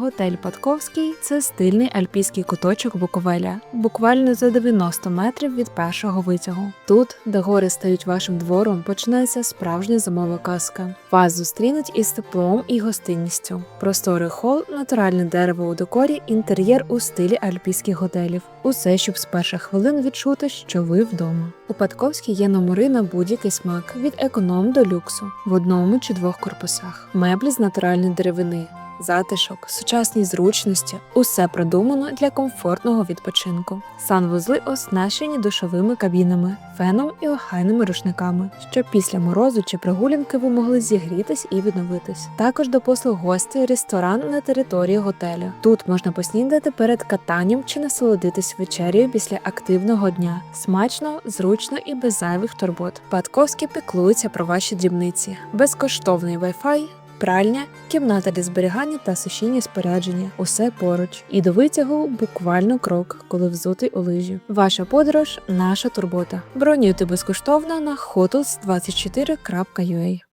Готель Падковський це стильний альпійський куточок Буковеля, буквально за 90 метрів від першого витягу. Тут, де гори стають вашим двором, починається справжня зимова казка. Вас зустрінуть із теплом і гостинністю. Просторий хол, натуральне дерево у декорі, інтер'єр у стилі альпійських готелів. Усе, щоб з перших хвилин відчути, що ви вдома. У Падковській є номери на будь-який смак від економ до люксу в одному чи двох корпусах, меблі з натуральної деревини. Затишок, сучасні зручності усе продумано для комфортного відпочинку. Санвузли оснащені душовими кабінами, феном і охайними рушниками, щоб після морозу чи прогулянки ви могли зігрітись і відновитись. Також до послуг гостей ресторан на території готелю. Тут можна поснідати перед катанням чи насолодитись вечерею після активного дня. Смачно, зручно і без зайвих турбот. Падковський піклується про ваші дрібниці, безкоштовний Wi-Fi, Пральня, кімната для зберігання та сушіння спорядження усе поруч. І до витягу буквально крок, коли взутий у лижі. Ваша подорож наша турбота. Бронюйте безкоштовно на hotels24.ua